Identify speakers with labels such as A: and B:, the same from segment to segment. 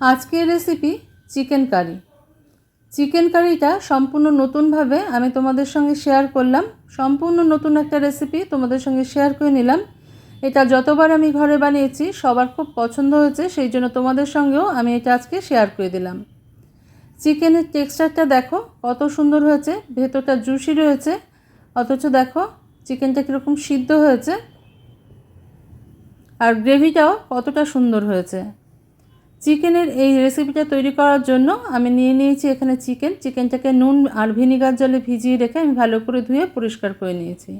A: আজকের recipe chicken curry chicken কারিটা সম্পূর্ণ নতুনভাবে আমি তোমাদের সঙ্গে শেয়ার করলাম। সম্পূর্ণ নতুন একটা রেসিপি তোমাদের সঙ্গে শেয়ার করে নিলাম। এটা যতবার আমি ঘরে বানিয়েছি, সবার খুব পছন্দ হয়েছে, সেই জন্য তোমাদের সঙ্গেও আমি এটা আজকে শেয়ার করে দিলাম। চিকেনের টেক্সচারটা দেখো, কত সুন্দর হয়েছে, ভেতরটা জুসি রয়েছে। অথচ দেখো চিকেনটা কীরকম সিদ্ধ হয়েছে। আর গ্রেভিটাও কতটা সুন্দর হয়েছে। চিকেনের এই রেসিপিটা তৈরি করার জন্য আমি নিয়ে নিয়েছি এখানে চিকেন। চিকেনটাকে নুন আর ভিনিগার জলে ভিজিয়ে রেখে আমি ভালো করে ধুয়ে পরিষ্কার করে নিয়েছি।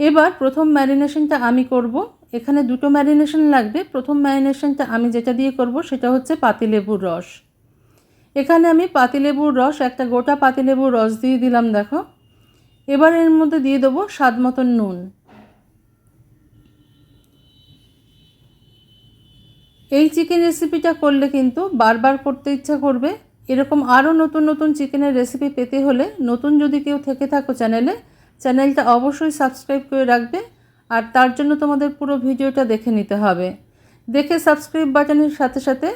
A: এবার প্রথম ম্যারিনেশনটা আমি করব। এখানে দুটো ম্যারিনেশন লাগবে। প্রথম ম্যারিনেশনটা আমি যেটা দিয়ে করব সেটা হচ্ছে পাতিলেবুর রস। এখানে আমি পাতিলেবুর রস, একটা গোটা পাতিলেবুর রস দিয়ে দিলাম, দেখো। এবার এর মধ্যে দিয়ে দেবো স্বাদ মতন নুন। এই চিকেন রেসিপিটা করলে কিন্তু বারবার করতে ইচ্ছা করবে। এরকম আরও নতুন নতুন চিকেনের রেসিপি পেতে হলে নতুন যদি কেউ থেকে থাকো চ্যানেলে চ্যানেলটা অবশ্যই সাবস্ক্রাইব করে রাখবে আর তার জন্য তোমাদের পুরো ভিডিওটা দেখে নিতে হবে। দেখে সাবস্ক্রাইব বাটনের সাথে সাথে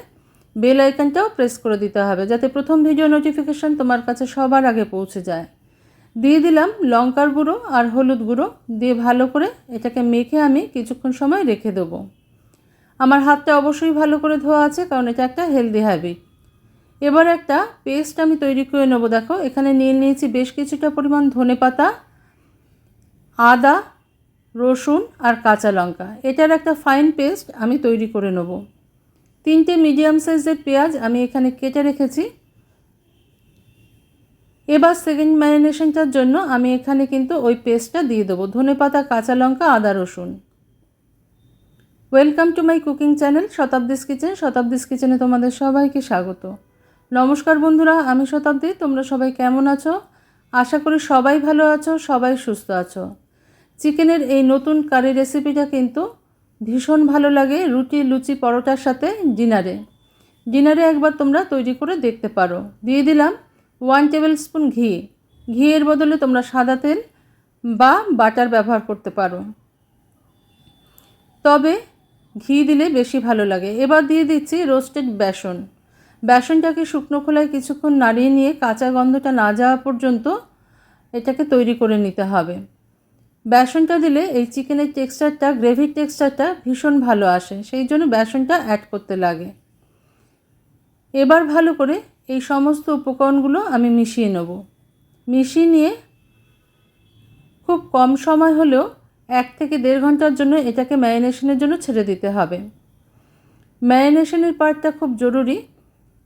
A: বেল আইকনটাও প্রেস করে দিতে হবে যাতে প্রথম ভিডিও নোটিফিকেশান তোমার কাছে সবার আগে পৌঁছে যায়। দিয়ে দিলাম লঙ্কার গুঁড়ো আর হলুদ গুঁড়ো, দিয়ে ভালো করে এটাকে মেখে আমি কিছুক্ষণ সময় রেখে দেবো। আমার হাতটা অবশ্যই ভালো করে ধোয়া আছে, কারণ এটা একটা হেলদি হ্যাবিট এবার একটা পেস্ট আমি তৈরি করে নেব, দেখো, এখানে নিয়ে নিয়েছি বেশ কিছুটা পরিমাণ ধনে পাতা, আদা, রসুন আর কাঁচা লঙ্কা। এটার একটা ফাইন পেস্ট আমি তৈরি করে নেব। তিনটে মিডিয়াম সাইজের পেঁয়াজ আমি এখানে কেটে রেখেছি। এবার সেকেন্ড ম্যারিনেশনটার জন্য আমি এখানে কিন্তু ওই পেস্টটা দিয়ে দেবো। ধনে পাতা, কাঁচা লঙ্কা, আদা, রসুন। Welcome to my cooking channel Shatabdi's kitchen Shatabdi's কিচেনে তোমাদের সবাইকে স্বাগত। নমস্কার বন্ধুরা, আমি শতাব্দী। তোমরা সবাই কেমন আছো? আশা করি সবাই ভালো আছো, সবাই সুস্থ আছো। চিকেনের এই নতুন কারি রেসিপিটা কিন্তু ভীষণ ভালো লাগে রুটি, লুচি, পরোটার সাথে ডিনারে। ডিনারে একবার তোমরা তৈরি করে দেখতে পারো। দিয়ে দিলাম ওয়ান টেবিল স্পুন ঘি। ঘিয়ের বদলে তোমরা সাদা তেল বা বাটার ব্যবহার করতে পারো। তবে ঘি দিলে বেশি ভালো লাগে। এবার দিয়ে দিচ্ছি রোস্টেড বেসন। বেসনটাকে শুকনো খোলায় কিছুক্ষণ নাড়িয়ে নিয়ে কাঁচা গন্ধটা না যাওয়া পর্যন্ত এটাকে তৈরি করে নিতে হবে। বেসনটা দিলে এই চিকেনের টেক্সচারটা গ্রেভির টেক্সচারটা ভীষণ ভালো আসে, সেই জন্য বেসনটা অ্যাড করতে লাগে। এবার ভালো করে এই সমস্ত উপকরণগুলো আমি মিশিয়ে নেব। মিশিয়ে নিয়ে খুব কম সময় হলেও এক থেকে দেড় ঘণ্টার জন্য এটাকে ম্যারিনেশনের জন্য ছেড়ে দিতে হবে। ম্যারিনেশনের পার্টটা খুব জরুরি,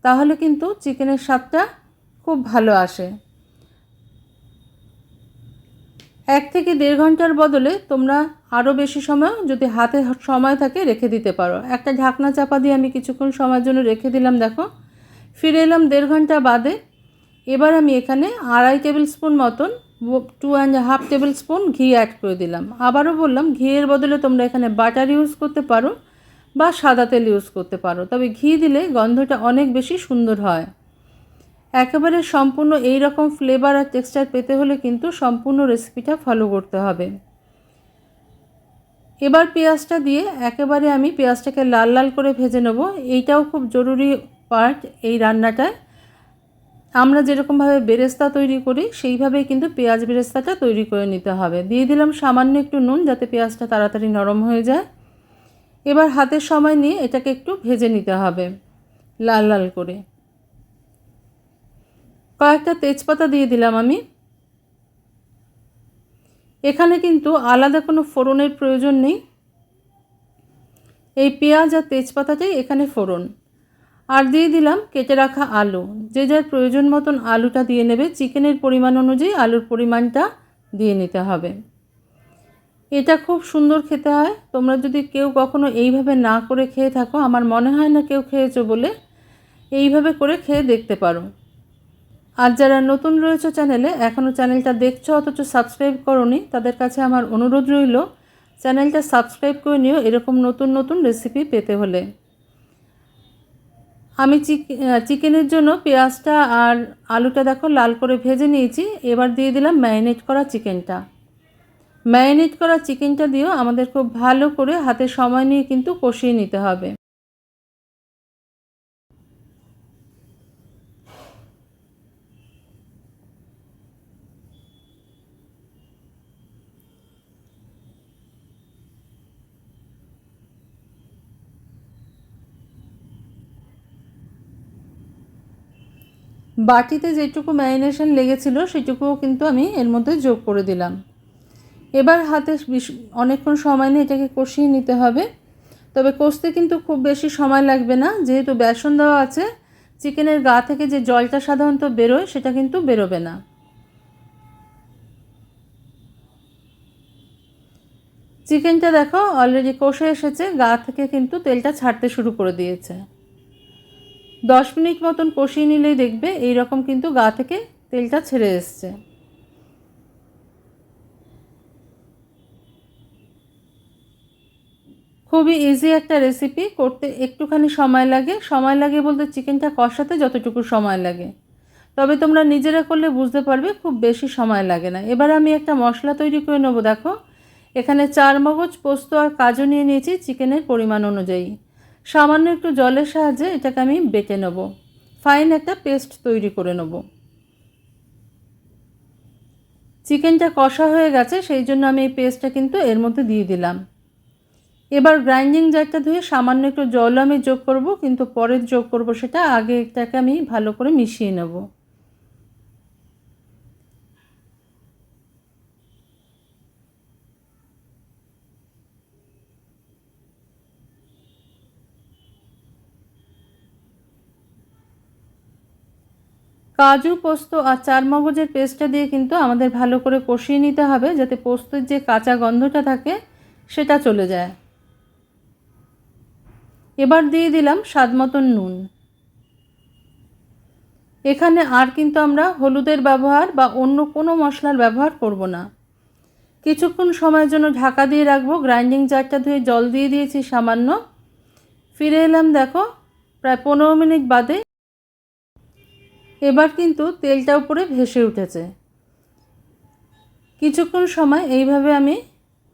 A: তাহলে কিন্তু চিকেনের স্বাদটা খুব ভালো আসে। এক থেকে দেড় ঘণ্টার বদলে তোমরা আরও বেশি সময় যদি হাতে সময় থাকে রেখে দিতে পারো। একটা ঢাকনা চাপা দিয়ে আমি কিছুক্ষণ সময়ের জন্য রেখে দিলাম, দেখো। ফিরে এলাম দেড় ঘণ্টা বাদে। এবার আমি এখানে আড়াই টেবিল স্পুন মতন two and half tablespoon ঘি অ্যাড করে দিলাম। আবারও বললাম, ঘিয়ের বদলে তোমরা এখানে বাটার ইউজ করতে পারো বা সাদা তেল ইউজ করতে পারো। তবে ঘি দিলে গন্ধটা অনেক বেশি সুন্দর হয়। একেবারে সম্পূর্ণ এই রকম ফ্লেভার আর টেক্সচার পেতে হলে কিন্তু সম্পূর্ণ রেসিপিটা ফলো করতে হবে। এবার পেঁয়াজটা দিয়ে একেবারে আমি পেঁয়াজটাকে লাল লাল করে ভেজে নেব। এইটাও খুব জরুরি পার্ট এই রান্নাটায়। আমরা যেরকমভাবে বেরেস্তা তৈরি করি, সেইভাবেই কিন্তু পেঁয়াজ বেরেস্তাটা তৈরি করে নিতে হবে। দিয়ে দিলাম সামান্য একটু নুন যাতে পেঁয়াজটা তাড়াতাড়ি নরম হয়ে যায়। এবার হাতের সময় নিয়ে এটাকে একটু ভেজে নিতে হবে, লাল লাল করে। কয়েকটা তেজপাতা দিয়ে দিলাম আমি। এখানে কিন্তু আলাদা কোনো ফোড়নের প্রয়োজন নেই। এই পেঁয়াজ আর তেজপাতাটাই এখানে ফোড়ন। আর দিয়ে দিলাম কেটে রাখা আলু। যে যার প্রয়োজন মতন আলুটা দিয়ে নেবে, চিকেনের পরিমাণ অনুযায়ী আলুর পরিমাণটা দিয়ে নিতে হবে। এটা খুব সুন্দর খেতে হয়। তোমরা যদি কেউ কখনো এইভাবে না করে খেয়ে থাকো, আমার মনে হয় না কেউ খেয়েছো বলে এইভাবে করে খেয়ে দেখতে পারো। আর যারা নতুন রয়েছে চ্যানেলে এখনও চ্যানেলটা দেখছ অথচ সাবস্ক্রাইব করনি, তাদের কাছে আমার অনুরোধ রইল, চ্যানেলটা সাবস্ক্রাইব করে নিও এরকম নতুন নতুন রেসিপি পেতে হলে। আমি চিকেনের জন্য পেঁয়াজটা আর আলুটা দেখো লাল করে ভেজে নিয়েছি। এবার দিয়ে দিলাম ম্যারিনেট করা চিকেনটা। ম্যারিনেট করা চিকেনটা দিয়েও আমাদের খুব ভালো করে হাতে সময় নিয়ে কিন্তু কষিয়ে নিতে হবে। বাটিতে যেটুকু ম্যারিনেশন লেগেছিল, সেটুকুও কিন্তু আমি এর মধ্যে যোগ করে দিলাম। এবার হাতে অনেকক্ষণ সময় নিয়ে এটাকে কষিয়ে নিতে হবে। তবে কষতে কিন্তু খুব বেশি সময় লাগবে না। যেহেতু বেসন দেওয়া আছে, চিকেনের গা থেকে যে জলটা সাধারণত বেরোয়, সেটা কিন্তু বেরোবে না। চিকেনটা দেখো অলরেডি কষে এসেছে। গা থেকে কিন্তু তেলটা ছাড়তে শুরু করে দিয়েছে। দশ মিনিট মতন কষিয়ে নিলেই দেখবে এই রকম কিন্তু গা থেকে তেলটা ছেড়ে এসছে। খুবই ইজি একটা রেসিপি করতে একটুখানি সময় লাগে। সময় লাগে বলতে চিকেনটা কষাতে যতটুকু সময় লাগে। তবে তোমরা নিজেরা করলে বুঝতে পারবে খুব বেশি সময় লাগে না। এবার আমি একটা মশলা তৈরি করে নেব, দেখো। এখানে চার মগজ পোস্ত আর কাজু নিয়ে নিয়েছি চিকেনের পরিমাণ অনুযায়ী। সামান্য একটু জলের সাহায্যে এটাকে আমি বেটে নেব। ফাইন একটা পেস্ট তৈরি করে নেব। চিকেনটা কষা হয়ে গেছে, সেই জন্য আমি এই পেস্টটা কিন্তু এর মধ্যে দিয়ে দিলাম। এবার গ্রাইন্ডিং জারটা ধুয়ে সামান্য একটু জল আমি যোগ করব, কিন্তু পরে যোগ করব সেটা আগে এটাকে আমি ভালো করে মিশিয়ে নেব। কাজু, পোস্ত আর চার মগজের পেস্টটা দিয়ে কিন্তু আমাদের ভালো করে কষিয়ে নিতে হবে যাতে পোস্তের যে কাঁচা গন্ধটা থাকে সেটা চলে যায়। এবার দিয়ে দিলাম স্বাদ মতন নুন। এখানে আর কিন্তু আমরা হলুদের ব্যবহার বা অন্য কোনো মশলার ব্যবহার করব না। কিছুক্ষণ সময়ের জন্য ঢাকা দিয়ে রাখব, গ্রাইন্ডিং জারটা ধুয়ে জল দিয়ে দিয়েছি সামান্য। ফিরে এলাম দেখো, প্রায় পনেরো মিনিট বাদে এবার কিন্তু তেলটা উপরে ভেসে উঠেছে। কিছুক্ষণ সময় এইভাবে আমি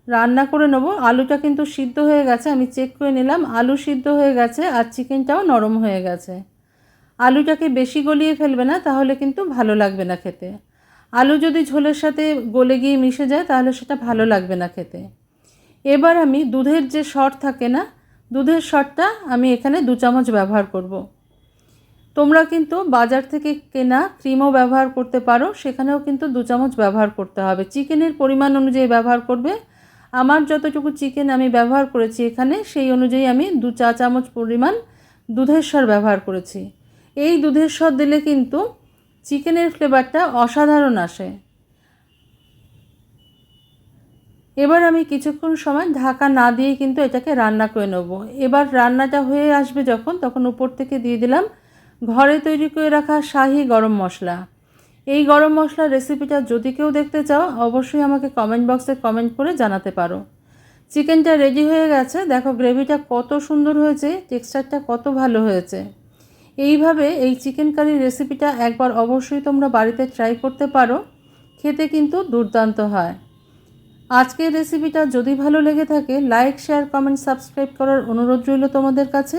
A: রান্না করে নেব। আলুটা কিন্তু সিদ্ধ হয়ে গেছে, আমি চেক করে নিলাম, আলু সিদ্ধ হয়ে গেছে আর চিকেনটাও নরম হয়ে গেছে। আলুটাকে বেশি গলিয়ে ফেলবে না, তাহলে কিন্তু ভালো লাগবে না খেতে। আলু যদি ঝোলের সাথে গলে গিয়ে মিশে যায়, তাহলে সেটা ভালো লাগবে না খেতে। এবার আমি দুধের যে সর থাকে না, দুধের সরটা আমি এখানে দু চামচ ব্যবহার করব। তোমরা কিন্তু বাজার থেকে কেনা ক্রিমও ব্যবহার করতে পারো, সেখানেও কিন্তু দু চামচ ব্যবহার করতে হবে। চিকেনের পরিমাণ অনুযায়ী ব্যবহার করবে। আমার যতটুকু চিকেন আমি ব্যবহার করেছি এখানে, সেই অনুযায়ী আমি দু চা চামচ পরিমাণ দুধের স্বর ব্যবহার করেছি। এই দুধের স্বর দিলে কিন্তু চিকেনের ফ্লেভারটা অসাধারণ আসে। এবার আমি কিছুক্ষণ সময় ঢাকা না দিয়ে কিন্তু এটাকে রান্না করে নেব। এবার রান্নাটা হয়ে আসবে যখন, তখন উপর থেকে দিয়ে দিলাম ঘরে তৈরি করে রাখা শাহি গরম মশলা। এই গরম মশলার রেসিপিটা যদি কেউ দেখতে চাও, অবশ্যই আমাকে কমেন্ট বক্সে কমেন্ট করে জানাতে পারো। চিকেনটা রেডি হয়ে গেছে। দেখো গ্রেভিটা কত সুন্দর হয়েছে টেক্সচারটা কত ভালো হয়েছে। এইভাবে এই চিকেন কারির রেসিপিটা একবার অবশ্যই তোমরা বাড়িতে ট্রাই করতে পারো। খেতে কিন্তু দুর্দান্ত হয়। আজকের রেসিপিটা যদি ভালো লেগে থাকে লাইক শেয়ার কমেন্ট সাবস্ক্রাইব করার অনুরোধ রইল তোমাদের কাছে।